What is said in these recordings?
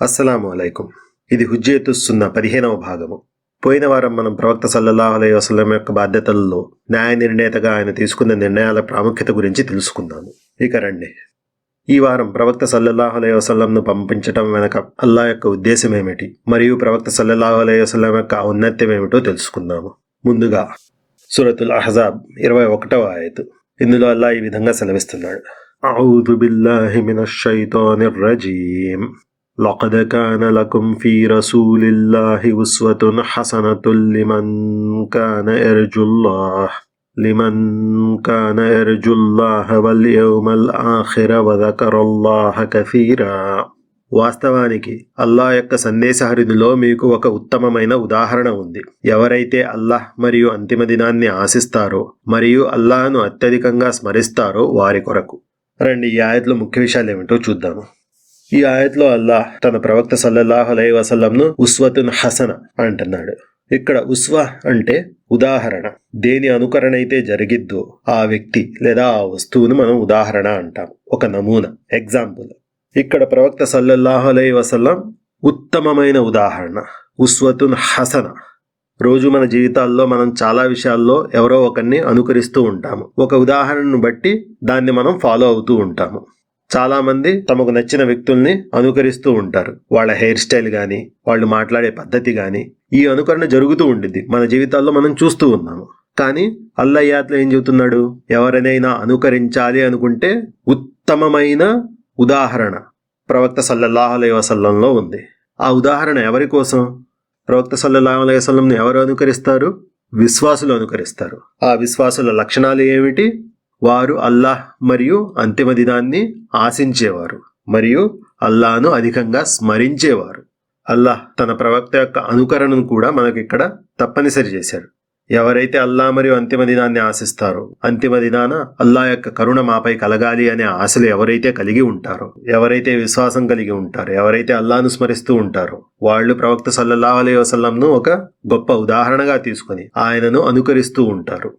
అస్సలాము అలైకుం ఇది హుజ్జేతుస్తున్న పదిహేనవ భాగము పోయిన వారం మనం ప్రవక్త సల్లల్లాహు అలైహి వసల్లం యొక్క బాధ్యతలలో న్యాయ నిర్ణేతగా ఆయన తీసుకున్న నిర్ణయాల ప్రాముఖ్యత గురించి తెలుసుకుందాము ఇక రండి ఈ వారం ప్రవక్త సల్లల్లాహు అలైహి వసల్లంను పంపించటం వెనక అల్లా యొక్క ఉద్దేశం ఏమిటి మరియు ప్రవక్త సల్లల్లాహు అలైహి వసల్లం యొక్క ఔన్నత్యం ఏమిటో తెలుసుకుందాము ముందుగా సూరతుల్ అహజాబ్ ఇరవై ఒకటవ ఆయతు ఇందులో అల్లా ఈ విధంగా సెలవిస్తున్నాడు أعوذ بالله من الشيطان الرجيم لقد كان لكم في رسول الله أسوة حسنة لمن كان يرجو الله لمن كان يرجو الله واليوم الآخر وذكر الله كثيرا వాస్తవానికి అల్లాహ్ యొక్క సందేశహరిదిలో మీకు ఒక ఉత్తమమైన ఉదాహరణ ఉంది ఎవరైతే అల్లాహ్ మరియు అంతిమ దినాన్ని ఆశిస్తారో మరియు అల్లాహ్ను అత్యధికంగా స్మరిస్తారో వారి కొరకు రండి ఈ ఆయత్లో ముఖ్య విషయాలు ఏమిటో చూద్దాము ఈ ఆయత్లో అల్లాహ్ తన ప్రవక్త సల్లల్లాహు అలై వసల్లంను ఉస్వతున్ హసన అంటున్నాడు. ఇక్కడ ఉస్వ అంటే ఉదాహరణ. దేని అనుకరణ అయితే జరిగిద్దో ఆ వ్యక్తి లేదా ఆ వస్తువును మనం ఉదాహరణ అంటాం. ఒక నమూనా ఎగ్జాంపుల్. ఇక్కడ ప్రవక్త సల్లల్లాహు అలై వసల్లం ఉత్తమమైన ఉదాహరణ ఉస్వతున్ హసన. రోజు మన జీవితాల్లో మనం చాలా విషయాల్లో ఎవరో ఒకరిని అనుకరిస్తూ ఉంటాము. ఒక ఉదాహరణను బట్టి దాన్ని మనం ఫాలో అవుతూ ఉంటాము. చాలామంది తమకు నచ్చిన వ్యక్తుల్ని అనుకరిస్తూ ఉంటారు. వాళ్ళ హెయిర్ స్టైల్ కానీ వాళ్ళు మాట్లాడే పద్ధతి కానీ ఈ అనుకరణ జరుగుతూ ఉండిద్ది. మన జీవితాల్లో మనం చూస్తూ ఉన్నాము. కానీ అల్లయ్యాత్లో ఏం చెబుతున్నాడు? ఎవరినైనా అనుకరించాలి అనుకుంటే ఉత్తమమైన ఉదాహరణ ప్రవక్త సల్లల్లాహు వసల్లంలో ఉంది. ఆ ఉదాహరణ ఎవరి కోసం? ప్రవక్త సల్లల్లాహు వసల్లంను ఎవరు అనుకరిస్తారు? విశ్వాసులు అనుకరిస్తారు. ఆ విశ్వాసుల లక్షణాలు ఏమిటి? వారు అల్లాహ్ మరియు అంతిమ దినాన్ని ఆశించేవారు మరియు అల్లాహను అధికంగా స్మరించేవారు. అల్లాహ్ తన ప్రవక్త యొక్క అనుకరణను కూడా మనకు ఇక్కడ తప్పనిసరి చేశారు ఎవరైతే అల్లా మరియు అంతిమ దినాన్ని ఆశిస్తారో అంతిమ దినాన అల్లా యొక్క కరుణ మాపై కలగాలి అనే ఆశలు ఎవరైతే కలిగి ఉంటారో ఎవరైతే విశ్వాసం కలిగి ఉంటారో ఎవరైతే అల్లాను స్మరిస్తూ ఉంటారో వాళ్ళు ప్రవక్త సల్లల్లాహు అలైహి వసల్లంను ఒక గొప్ప ఉదాహరణగా తీసుకొని ఆయనను అనుకరిస్తూ ఉంటారు.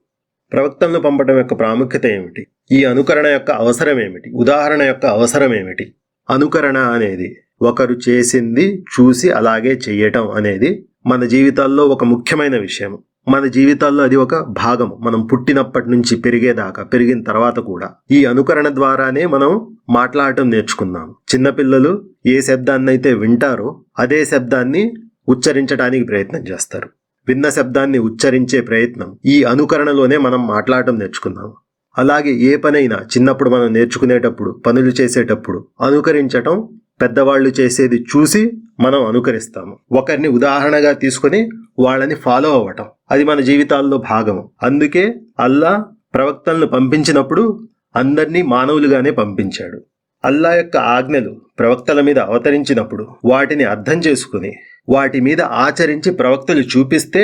ప్రవక్తలను పంపడం యొక్క ప్రాముఖ్యత ఏమిటి? ఈ అనుకరణ యొక్క అవసరం ఏమిటి? ఉదాహరణ యొక్క అవసరం ఏమిటి? అనుకరణ అనేది ఒకరు చేసింది చూసి అలాగే చేయటం అనేది మన జీవితాల్లో ఒక ముఖ్యమైన విషయం. మన జీవితాల్లో అది ఒక భాగం మనం పుట్టినప్పటి నుంచి పెరిగేదాకా పెరిగిన తర్వాత కూడా ఈ అనుకరణ ద్వారానే మనం మాట్లాడటం నేర్చుకున్నాం చిన్నపిల్లలు ఏ శబ్దాన్నైతే వింటారో అదే శబ్దాన్ని ఉచ్చరించడానికి ప్రయత్నం చేస్తారు. విన్న శబ్దాన్ని ఉచ్చరించే ప్రయత్నం ఈ అనుకరణలోనే మనం మాట్లాడటం నేర్చుకున్నాం. అలాగే ఏ పనైనా చిన్నప్పుడు మనం నేర్చుకునేటప్పుడు పనులు చేసేటప్పుడు అనుకరించటం పెద్దవాళ్ళు చేసేది చూసి మనం అనుకరిస్తాము. ఒకరిని ఉదాహరణగా తీసుకొని వాళ్ళని ఫాలో అవ్వటం అది మన జీవితాల్లో భాగం. అందుకే అల్లా ప్రవక్తలను పంపించినప్పుడు అందరినీ మానవులుగానే పంపించాడు. అల్లా యొక్క ఆజ్ఞలు ప్రవక్తల మీద అవతరించినప్పుడు వాటిని అర్థం చేసుకుని వాటి మీద ఆచరించి ప్రవక్తలు చూపిస్తే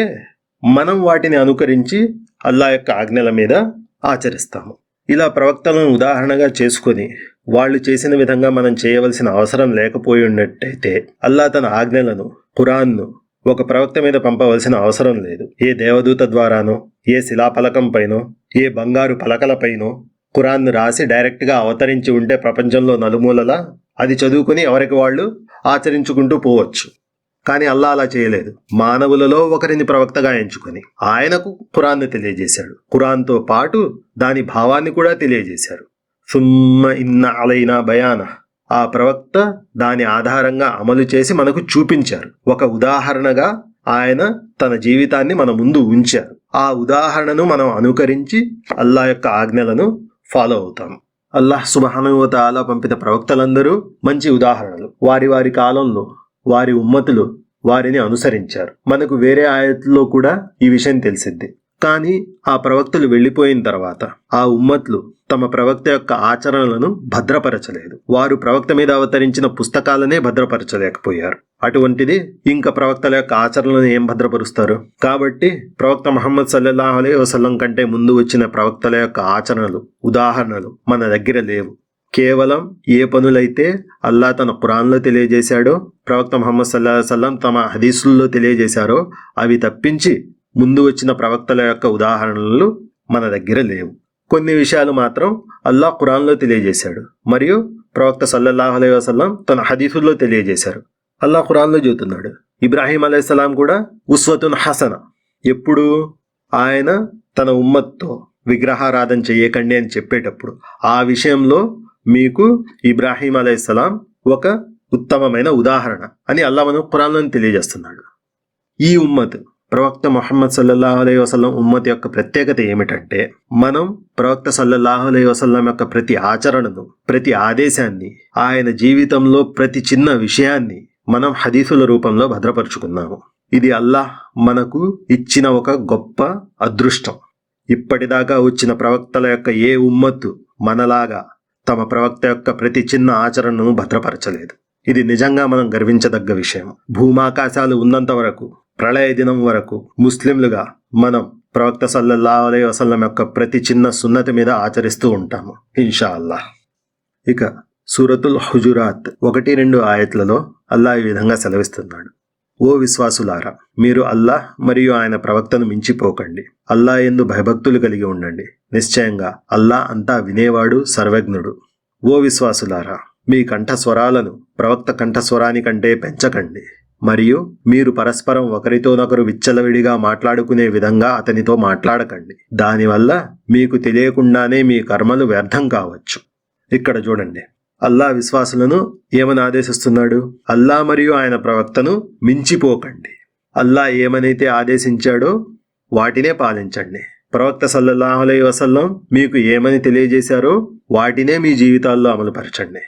మనం వాటిని అనుకరించి అల్లా యొక్క ఆజ్ఞల మీద ఆచరిస్తాము. ఇలా ప్రవక్తలను ఉదాహరణగా చేసుకొని వాళ్ళు చేసిన విధంగా మనం చేయవలసిన అవసరం లేకపోయి ఉన్నట్టయితే అల్లా తన ఆజ్ఞలను ఖురాన్ను ఒక ప్రవక్త మీద పంపవలసిన అవసరం లేదు. ఏ దేవదూత ద్వారానో ఏ శిలాఫలకం పైనో ఏ బంగారు పలకలపైనో ఖురాన్ను రాసి డైరెక్ట్గా అవతరించి ఉంటే ప్రపంచంలో నలుమూలలా అది చదువుకుని ఎవరికి వాళ్ళు ఆచరించుకుంటూ పోవచ్చు. కానీ అల్లా అలా చేయలేదు. మానవులలో ఒకరిని ప్రవక్తగా ఎంచుకొని ఆయనకు ఖురాన్ను తెలియజేశాడు. ఖురాన్తో పాటు దాని భావాన్ని కూడా తెలియజేశారు. సుమ్మ ఇన్న అలైనా బయాన ఆ ప్రవక్త దాని ఆధారంగా అమలు చేసి మనకు చూపించారు. ఒక ఉదాహరణగా ఆయన తన జీవితాన్ని మన ముందు ఉంచారు. ఆ ఉదాహరణను మనం అనుకరించి అల్లా యొక్క ఆజ్ఞలను ఫాలో అవుతాం. అల్లాహ్ సుబహానువతాల పంపిన ప్రవక్తలందరూ మంచి ఉదాహరణలు. వారి వారి కాలంలో వారి ఉమ్మతులు వారిని అనుసరించారు. మనకు వేరే ఆయతుల్లో కూడా ఈ విషయం తెలిసింది కానీ ఆ ప్రవక్తలు వెళ్ళిపోయిన తర్వాత ఆ ఉమ్మత్లు తమ ప్రవక్త యొక్క ఆచరణలను భద్రపరచలేదు. వారు ప్రవక్త మీద అవతరించిన పుస్తకాలనే భద్రపరచలేకపోయారు. అటువంటిది ఇంకా ప్రవక్తల యొక్క ఆచరణలను ఏం భద్రపరుస్తారు? కాబట్టి ప్రవక్త మహమ్మద్ సల్లల్లాహు అలై వసల్లం కంటే ముందు వచ్చిన ప్రవక్తల యొక్క ఆచరణలు ఉదాహరణలు మన దగ్గర లేవు. కేవలం ఏ పనులైతే అల్లా తన ఖురాన్లో తెలియజేశాడో ప్రవక్త మహమ్మద్ సల్లా సల్లం తమ హదీసుల్లో తెలియజేశారో అవి తప్పించి ముందు వచ్చిన ప్రవక్తల యొక్క ఉదాహరణలు మన దగ్గర లేవు. కొన్ని విషయాలు మాత్రం అల్లా ఖురాన్లో తెలియజేశాడు. మరియు ప్రవక్త సల్లల్లాహు అలై వసల్లం తన హదీసుల్లో తెలియజేశారు. అల్లా ఖురాన్లో చూతున్నాడు ఇబ్రాహీం అలైహిస్సలాం కూడా ఉస్వతున్ హసన. ఎప్పుడు ఆయన తన ఉమ్మత్తో విగ్రహారాధన చేయకండి అని చెప్పేటప్పుడు ఆ విషయంలో మీకు ఇబ్రాహీం అలైహిస్సలాం ఒక ఉత్తమమైన ఉదాహరణ అని అల్లామను మనం తెలియజేస్తున్నాడు. ఈ ఉమ్మత్ ప్రవక్త మొహమ్మద్ సల్లల్లాహు అలై వసల్లం ఉమ్మత్ యొక్క ప్రత్యేకత ఏమిటంటే మనం ప్రవక్త సల్లల్లాహు అలై వసల్లం యొక్క ప్రతి ఆచరణను ప్రతి ఆదేశాన్ని ఆయన జీవితంలో ప్రతి చిన్న విషయాన్ని మనం హదీసుల రూపంలో భద్రపరుచుకున్నాము. ఇది అల్లాహ్ మనకు ఇచ్చిన ఒక గొప్ప అదృష్టం. ఇప్పటిదాకా వచ్చిన ప్రవక్తల యొక్క ఏ ఉమ్మత్తు మనలాగా తమ ప్రవక్త యొక్క ప్రతి చిన్న ఆచరణను భద్రపరచలేదు. ఇది నిజంగా మనం గర్వించదగ్గ విషయం. భూమాకాశాలు ఉన్నంత వరకు ప్రళయ దినం వరకు ముస్లింలుగా మనం ప్రవక్త సల్లల్లా అలై వసల్లం యొక్క ప్రతి చిన్న సున్నతి మీద ఆచరిస్తూ ఉంటాము. ఇన్షా అల్లాహ్ ఇక సూరతుల్ హుజురాత్ ఒకటి రెండు ఆయత్లలో అల్లా ఈ విధంగా సెలవిస్తున్నాడు. ఓ విశ్వాసులారా మీరు అల్లాహ్ మరియు ఆయన ప్రవక్తను మించిపోకండి. అల్లా ఎందు భయభక్తులు కలిగి ఉండండి. నిశ్చయంగా అల్లా అంతా వినేవాడు సర్వజ్ఞుడు. ఓ విశ్వాసులారా మీ కంఠస్వరాలను ప్రవక్త కంఠస్వరానికంటే పెంచకండి. మరియు మీరు పరస్పరం ఒకరితోనొకరు విచ్చలవిడిగా మాట్లాడుకునే విధంగా అతనితో మాట్లాడకండి. దానివల్ల మీకు తెలియకుండానే మీ కర్మలు వ్యర్థం కావచ్చు. ఇక్కడ చూడండి. అల్లా విశ్వాసులను ఏమని ఆదేశిస్తున్నాడు? అల్లా మరియు ఆయన ప్రవక్తను మించిపోకండి. అల్లా ఏమనైతే ఆదేశించాడో వాటినే పాలించండి. ప్రవక్త సల్లల్లాహులై వసల్లం మీకు ఏమని తెలియజేశారో వాటినే మీ జీవితాల్లో అమలుపరచండి.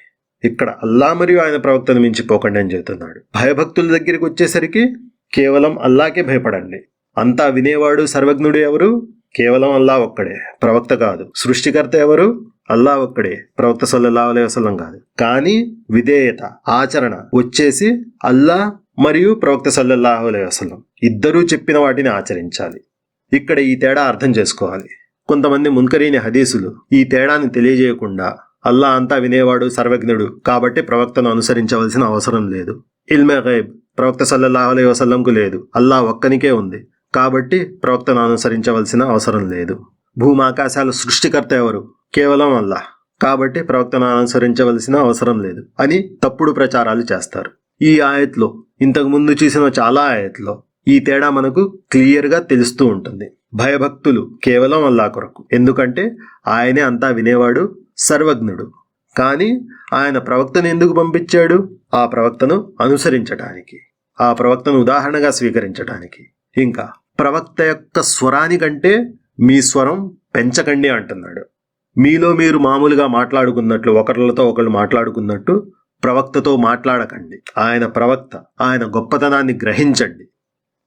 ఇక్కడ అల్లా మరియు ఆయన ప్రవక్తను మించిపోకండి అని చెబుతున్నాడు. భయభక్తుల దగ్గరికి వచ్చేసరికి కేవలం అల్లాకే భయపడండి. అంతా వినేవాడు సర్వజ్ఞుడు ఎవరు? కేవలం అల్లా ఒక్కడే ప్రవక్త కాదు. సృష్టికర్త ఎవరు? అల్లా ఒక్కడే ప్రవక్త సల్లల్లా అలై వసలం కాదు. కానీ విధేయత ఆచరణ వచ్చేసి అల్లా మరియు ప్రవక్త సల్లల్లాహు అలై వసలం ఇద్దరూ చెప్పిన వాటిని ఆచరించాలి. ఇక్కడ ఈ తేడా అర్థం చేసుకోవాలి. కొంతమంది మున్కరీని హదీసులు ఈ తేడాని తెలియజేయకుండా అల్లా అంతా వినేవాడు సర్వజ్ఞుడు కాబట్టి ప్రవక్తను అనుసరించవలసిన అవసరం లేదు. ఇల్మే గైబ్ ప్రవక్త సల్లల్లాహు అలై వసల్లంకు లేదు. అల్లా ఒక్కనికే ఉంది కాబట్టి ప్రవక్తను అనుసరించవలసిన అవసరం లేదు. భూమాకాశాల సృష్టికర్త ఎవరు? కేవలం అల్లాహ్. కాబట్టి ప్రవక్తను అనుసరించవలసిన అవసరం లేదు అని తప్పుడు ప్రచారాలు చేస్తారు. ఈ ఆయత్లో ఇంతకు ముందు చూసిన చాలా ఆయత్లో ఈ తేడా మనకు క్లియర్గా తెలుస్తూ ఉంటుంది. భయభక్తులు కేవలం అల్లా కొరకు. ఎందుకంటే ఆయనే అంతా వినేవాడు సర్వజ్ఞుడు. కానీ ఆయన ప్రవక్తను ఎందుకు పంపించాడు? ఆ ప్రవక్తను అనుసరించటానికి. ఆ ప్రవక్తను ఉదాహరణగా స్వీకరించటానికి. ఇంకా ప్రవక్త యొక్క స్వరానికంటే మీ స్వరం పెంచకండి అంటున్నాడు. మీలో మీరు మామూలుగా మాట్లాడుకున్నట్లు ఒకరితో ఒకళ్ళు మాట్లాడుకున్నట్టు ప్రవక్తతో మాట్లాడకండి. ఆయన ప్రవక్త ఆయన గొప్పతనాన్ని గ్రహించండి.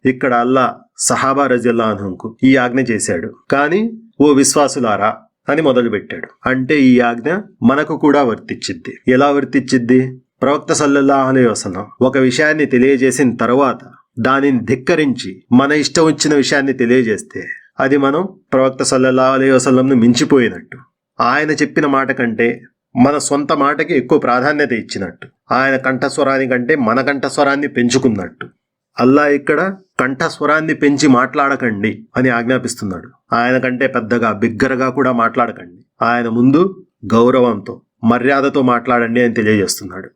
ఇక్కడ అల్లా సహాబా రజల్లా అనుకు ఈ ఆజ్ఞ చేశాడు. కానీ ఓ విశ్వాసులారా అని మొదలుపెట్టాడు. అంటే ఈ ఆజ్ఞ మనకు కూడా వర్తిచ్చిద్ది ఎలా వర్తిచ్చిద్ది ప్రవక్త సల్లల్లా వసనం ఒక విషయాన్ని తెలియజేసిన తర్వాత దానిని ధిక్కరించి మన ఇష్టం వచ్చిన విషయాన్ని తెలియజేస్తే అది మనం ప్రవక్త సల్లల్లా అలే వసలంను మించిపోయినట్టు. ఆయన చెప్పిన మాట కంటే మన సొంత మాటకి ఎక్కువ ప్రాధాన్యత ఇచ్చినట్టు. ఆయన కంఠస్వరాని కంటే మన కంఠస్వరాన్ని పెంచుకున్నట్టు. అల్లా ఇక్కడ కంఠస్వరాన్ని పెంచి మాట్లాడకండి అని ఆజ్ఞాపిస్తున్నాడు. ఆయన కంటే పెద్దగా బిగ్గరగా కూడా మాట్లాడకండి. ఆయన ముందు గౌరవంతో మర్యాదతో మాట్లాడండి అని తెలియజేస్తున్నాడు.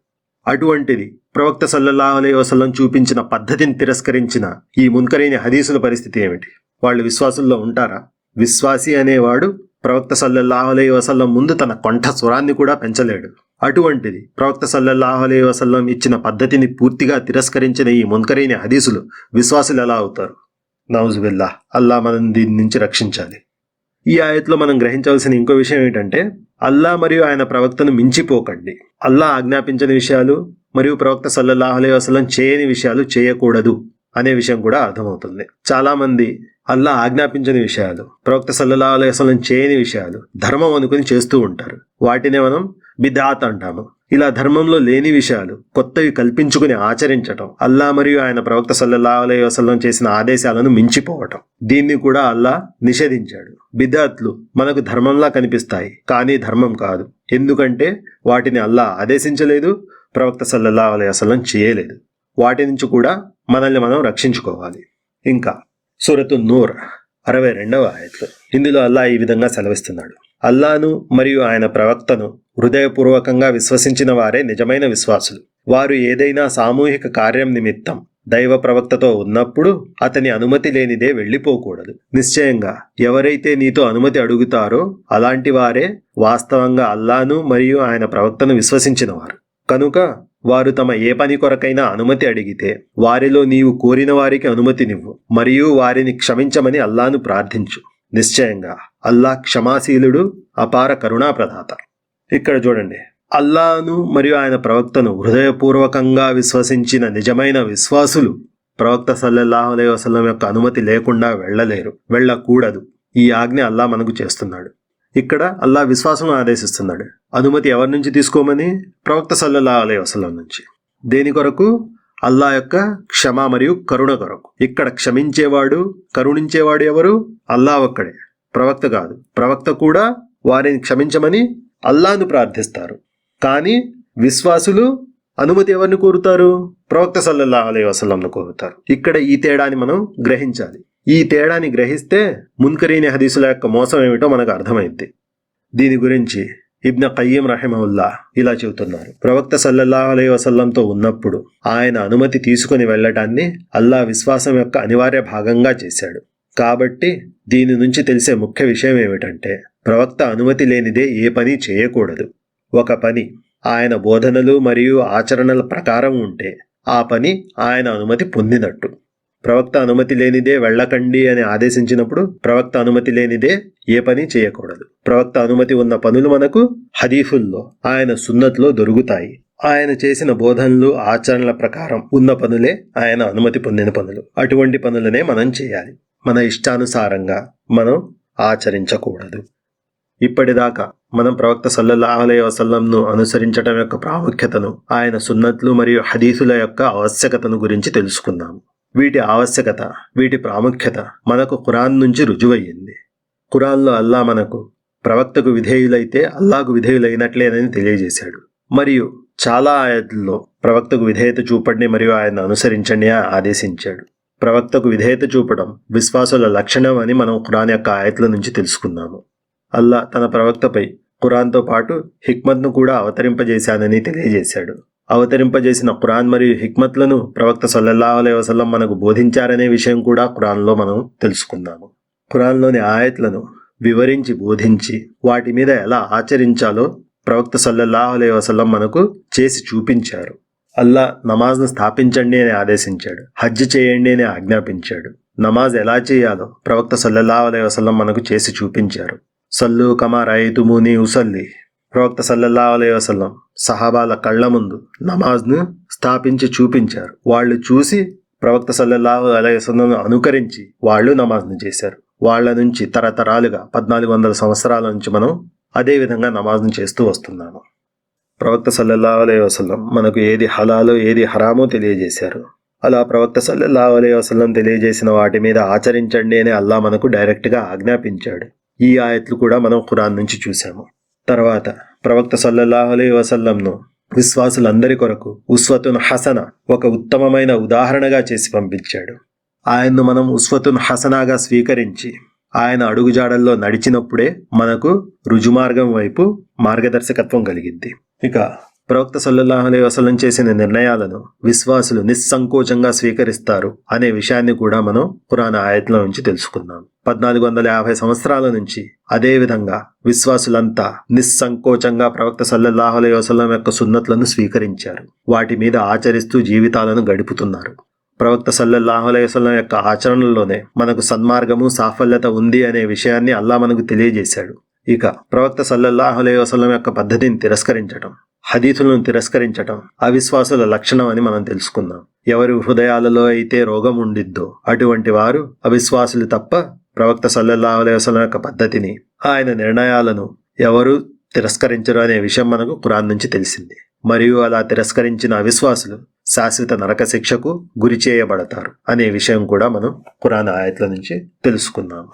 అటువంటిది ప్రవక్త సల్లల్లా అలై వసల్లం చూపించిన పద్ధతిని తిరస్కరించిన ఈ మున్కరైన హదీసుల పరిస్థితి ఏమిటి? వాళ్ళు విశ్వాసుల్లో ఉంటారా? విశ్వాసి అనేవాడు ప్రవక్త సల్లల్లాహు అలైహి వసల్లం ముందు తన కంఠ స్వరాన్ని కూడా పెంచలేడు. అటువంటిది ప్రవక్త సల్లల్లాహు అలైహి వసల్లం ఇచ్చిన పద్ధతిని పూర్తిగా తిరస్కరించిన ఈ మున్కరైన హదీసులు విశ్వాసులు ఎలా అవుతారు? నౌజుబిల్లా అల్లా మనం దీని నుంచి రక్షించాలి. ఈ ఆయత్లో మనం గ్రహించవలసిన ఇంకో విషయం ఏంటంటే అల్లా మరియు ఆయన ప్రవక్తను మించిపోకండి. అల్లా ఆజ్ఞాపించని విషయాలు మరియు ప్రవక్త సల్లల్లాహు అలైహి వసలం చేయని విషయాలు చేయకూడదు అనే విషయం కూడా అర్థమవుతుంది. చాలామంది అల్లా ఆజ్ఞాపించని విషయాలు ప్రవక్త సల్లల్లా అలైహి చేయని విషయాలు ధర్మం అనుకుని చేస్తూ ఉంటారు. వాటినే మనం బిదాత్ అంటాము. ఇలా ధర్మంలో లేని విషయాలు కొత్తవి కల్పించుకుని ఆచరించటం అల్లా మరియు ఆయన ప్రవక్త సల్లల్లా అలై వసల్లం చేసిన ఆదేశాలను మించిపోవటం దీన్ని కూడా అల్లా నిషేధించాడు. బిదాత్లు మనకు ధర్మంలా కనిపిస్తాయి కానీ ధర్మం కాదు. ఎందుకంటే వాటిని అల్లా ఆదేశించలేదు ప్రవక్త సల్లల్లా అలై వసల్లం చేయలేదు. వాటి నుంచి కూడా మనల్ని మనం రక్షించుకోవాలి. ఇంకా సూరతు నూర్ అరవై రెండవ ఆయత్లు ఇందులో అల్లా ఈ విధంగా సెలవిస్తున్నాడు. అల్లాను మరియు ఆయన ప్రవక్తను హృదయపూర్వకంగా విశ్వసించిన వారే నిజమైన విశ్వాసులు. వారు ఏదైనా సామూహిక కార్యం నిమిత్తం దైవ ప్రవక్తతో ఉన్నప్పుడు అతని అనుమతి లేనిదే వెళ్ళిపోకూడదు. నిశ్చయంగా ఎవరైతే నీతో అనుమతి అడుగుతారో అలాంటి వారే వాస్తవంగా అల్లాను మరియు ఆయన ప్రవక్తను విశ్వసించినవారు. కనుక వారు తమ ఏ పని కొరకైనా అనుమతి అడిగితే వారిలో నీవు కోరిన వారికి అనుమతినివ్వు మరియు వారిని క్షమించమని అల్లాను ప్రార్థించు. నిశ్చయంగా అల్లా క్షమాశీలుడు అపార కరుణాప్రదాత. ఇక్కడ చూడండి. అల్లాను మరియు ఆయన ప్రవక్తను హృదయపూర్వకంగా విశ్వసించిన నిజమైన విశ్వాసులు ప్రవక్త సల్లల్లాహు అలైహి యొక్క అనుమతి లేకుండా వెళ్ళలేరు వెళ్ళకూడదు. ఈ ఆజ్ఞ అల్లా మనకు చేస్తున్నాడు. ఇక్కడ అల్లా విశ్వాసం ఆదేశిస్తున్నాడు. అనుమతి ఎవరి నుంచి తీసుకోమని? ప్రవక్త సల్లల్లా అలై వసలం నుంచి. దేని కొరకు? అల్లా యొక్క క్షమ మరియు కరుణ కొరకు. ఇక్కడ క్షమించేవాడు కరుణించేవాడు ఎవరు? అల్లా ఒక్కడే. ప్రవక్త కాదు. ప్రవక్త కూడా వారిని క్షమించమని అల్లాను ప్రార్థిస్తారు. కానీ విశ్వాసులు అనుమతి ఎవరిని కోరుతారు? ప్రవక్త సల్లల్లా అలై వసలంను కోరుతారు. ఇక్కడ ఈ తేడాని మనం గ్రహించాలి. ఈ తేడాని గ్రహిస్తే మున్కరీని హదీసుల యొక్క మోసం ఏమిటో మనకు అర్థమైంది. దీని గురించి ఇబ్న కయ్యం రహిమవుల్లా ఇలా చెబుతున్నారు. ప్రవక్త సల్లల్లాహు అలై వసల్లంతో ఉన్నప్పుడు ఆయన అనుమతి తీసుకుని వెళ్ళటాన్ని అల్లా విశ్వాసం యొక్క అనివార్య భాగంగా చేశాడు. కాబట్టి దీని నుంచి తెలిసే ముఖ్య విషయం ఏమిటంటే ప్రవక్త అనుమతి లేనిదే ఏ పని చేయకూడదు. ఒక పని ఆయన బోధనలు మరియు ఆచరణల ప్రకారం ఉంటే ఆ పని ఆయన అనుమతి పొందినట్టు. ప్రవక్త అనుమతి లేనిదే వెళ్ళకండి అని ఆదేశించినప్పుడు ప్రవక్త అనుమతి లేనిదే ఏ పని చేయకూడదు. ప్రవక్త అనుమతి ఉన్న పనులు మనకు హదీఫుల్లో ఆయన సున్నత్లో దొరుకుతాయి. ఆయన చేసిన బోధనలు ఆచరణల ప్రకారం ఉన్న పనులే ఆయన అనుమతి పొందిన పనులు. అటువంటి పనులనే మనం చేయాలి. మన ఇష్టానుసారంగా మనం ఆచరించకూడదు. ఇప్పటిదాకా మనం ప్రవక్త సల్లల్లాహు వసల్లంను అనుసరించడం యొక్క ప్రాముఖ్యతను ఆయన సున్నత్లు మరియు హదీసుల యొక్క ఆవశ్యకతను గురించి తెలుసుకున్నాము. వీటి ఆవశ్యకత వీటి ప్రాముఖ్యత మనకు ఖురాన్ నుంచి రుజువయ్యింది. ఖురాన్లో అల్లా మనకు ప్రవక్తకు విధేయులైతే అల్లాకు విధేయులైనట్లేనని తెలియజేశాడు. మరియు చాలా ఆయతుల్లో ప్రవక్తకు విధేయత చూపండి మరియు ఆయన అనుసరించండి అని ఆదేశించాడు. ప్రవక్తకు విధేయత చూపడం విశ్వాసుల లక్షణం అని మనం ఖురాన్ యొక్క ఆయతుల నుంచి తెలుసుకున్నాము. అల్లా తన ప్రవక్తపై ఖురాన్తో పాటు హిక్మత్ను కూడా అవతరింపజేశానని తెలియజేశాడు. అవతరింపజేసిన ఖురాన్ మరియు హిక్మత్లను ప్రవక్త సల్లల్లాహు అలై వసల్లం మనకు బోధించారనే విషయం కూడా ఖురాన్లో మనం తెలుసుకున్నాము. ఖురాన్లోని ఆయత్లను వివరించి బోధించి వాటి మీద ఎలా ఆచరించాలో ప్రవక్త సల్లల్లాహు అలై వసల్లం మనకు చేసి చూపించారు. అల్లా నమాజ్ను స్థాపించండి అని ఆదేశించాడు. హజ్ చేయండి అని ఆజ్ఞాపించాడు. నమాజ్ ఎలా చేయాలో ప్రవక్త సల్లల్లాహు అలై వసల్లం మనకు చేసి చూపించారు. సల్లు కమా రాయితుమూని ఉసల్లి. ప్రవక్త సల్లల్లా అలై వసలం సహాబాల కళ్ళ ముందు నమాజ్ను స్థాపించి చూపించారు. వాళ్ళు చూసి ప్రవక్త సల్లల్లాహు అలై వసల్లం అనుకరించి వాళ్ళు నమాజ్ను చేశారు. వాళ్ళ నుంచి తరతరాలుగా పద్నాలుగు వందల సంవత్సరాల నుంచి మనం అదే విధంగా నమాజ్ను చేస్తూ వస్తున్నాము. ప్రవక్త సల్లల్లా అలై వసలం మనకు ఏది హలాలో ఏది హరామో తెలియజేశారు. అలా ప్రవక్త సల్లల్లా అలై వసలం తెలియజేసిన వాటి మీద ఆచరించండి అని అల్లా మనకు డైరెక్ట్గా ఆజ్ఞాపించాడు. ఈ ఆయత్లు కూడా మనం ఖురాన్ నుంచి చూసాము తర్వాత ప్రవక్త సల్లల్లాహు వసల్లంను విశ్వాసులందరి కొరకు ఉస్వతున్ హసన ఒక ఉత్తమమైన ఉదాహరణగా చేసి పంపించాడు. ఆయన్ను మనం ఉస్వతున్ హసనాగా స్వీకరించి ఆయన అడుగుజాడల్లో నడిచినప్పుడే మనకు రుజుమార్గం వైపు మార్గదర్శకత్వం కలిగింది. ఇక ప్రవక్త సల్లల్లాహు వసలం చేసిన నిర్ణయాలను విశ్వాసులు నిస్సంకోచంగా స్వీకరిస్తారు అనే విషయాన్ని కూడా మనం పురాణ ఆయత్నం నుంచి తెలుసుకున్నాం. పద్నాలుగు వందల యాభై సంవత్సరాల నుంచి అదేవిధంగా విశ్వాసులంతా నిస్సంకోచంగా ప్రవక్త సల్లల్లాహు అలైహి యొక్క సున్నతులను స్వీకరించారు. వాటి మీద ఆచరిస్తూ జీవితాలను గడుపుతున్నారు. ప్రవక్త సల్లల్లాహు అలైహి యొక్క ఆచరణలోనే మనకు సన్మార్గము సాఫల్యత ఉంది అనే విషయాన్ని అల్లా మనకు తెలియజేశాడు. ఇక ప్రవక్త సల్లల్లాహు అలైహి యొక్క పద్ధతిని తిరస్కరించటం. హదీతులను తిరస్కరించటం అవిశ్వాసుల లక్షణం అని మనం తెలుసుకుందాం. ఎవరి హృదయాలలో అయితే రోగం ఉండిద్దో అటువంటి వారు అవిశ్వాసులు తప్ప ప్రవక్త సల్లల్లా అలైవసం యొక్క పద్ధతిని ఆయన నిర్ణయాలను ఎవరు తిరస్కరించరు అనే విషయం మనకు ఖురాన్ నుంచి తెలిసింది. మరియు అలా తిరస్కరించిన అవిశ్వాసులు శాశ్వత నరక శిక్షకు గురి చేయబడతారు అనే విషయం కూడా మనం ఖురాన్ ఆయత్ల నుంచి తెలుసుకున్నాము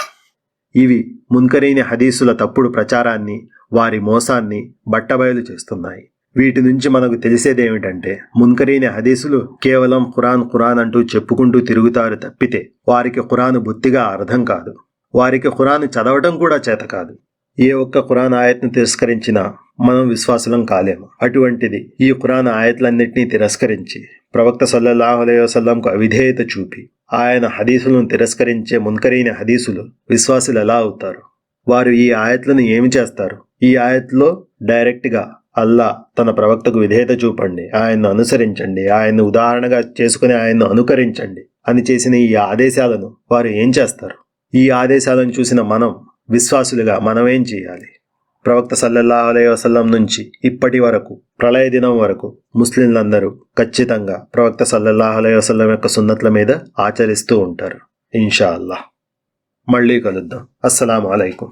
ఇవి మున్కరీని హదీసుల తప్పుడు ప్రచారాన్ని వారి మోసాన్ని బట్టబయలు చేస్తున్నాయి. వీటి నుంచి మనకు తెలిసేదేమిటంటే మున్కరీని హదీసులు కేవలం ఖురాన్ ఖురాన్ అంటూ చెప్పుకుంటూ తిరుగుతారు తప్పితే వారికి ఖురాను బొత్తిగా అర్థం కాదు. వారికి ఖురాను చదవటం కూడా చేత కాదు. ఏ ఒక్క ఖురాన్ ఆయత్ను తిరస్కరించినా మనం విశ్వాసులం కాలేము. అటువంటిది ఈ ఖురాన్ ఆయత్లన్నింటినీ తిరస్కరించి ప్రవక్త సల్లల్లాహు అలైహి వసల్లంకు అవిధేయత చూపి ఆయన హదీసులను తిరస్కరించే మున్కరీని హదీసులు విశ్వాసులు ఎలా అవుతారు? వారు ఈ ఆయత్లను ఏమి చేస్తారు? ఈ ఆయత్లో డైరెక్ట్గా అల్లా తన ప్రవక్తకు విధేయత చూపండి ఆయన్ను అనుసరించండి ఆయన్ను ఉదాహరణగా చేసుకుని ఆయన్ను అనుకరించండి అని చేసిన ఈ ఆదేశాలను వారు ఏం చేస్తారు? ఈ ఆదేశాలను చూసిన మనం విశ్వాసులుగా మనమేం చేయాలి? ప్రవక్త సల్లల్లా అలై వసల్లం నుంచి ఇప్పటి వరకు ప్రళయ దినం వరకు ముస్లింలందరూ ఖచ్చితంగా ప్రవక్త సల్లల్లా అలై వసల్లం యొక్క సున్నత్ల మీద ఆచరిస్తూ ఉంటారు. ఇన్షా అల్లాహ్ మళ్ళీ కలుద్దాం. అస్సలం అలైకుం.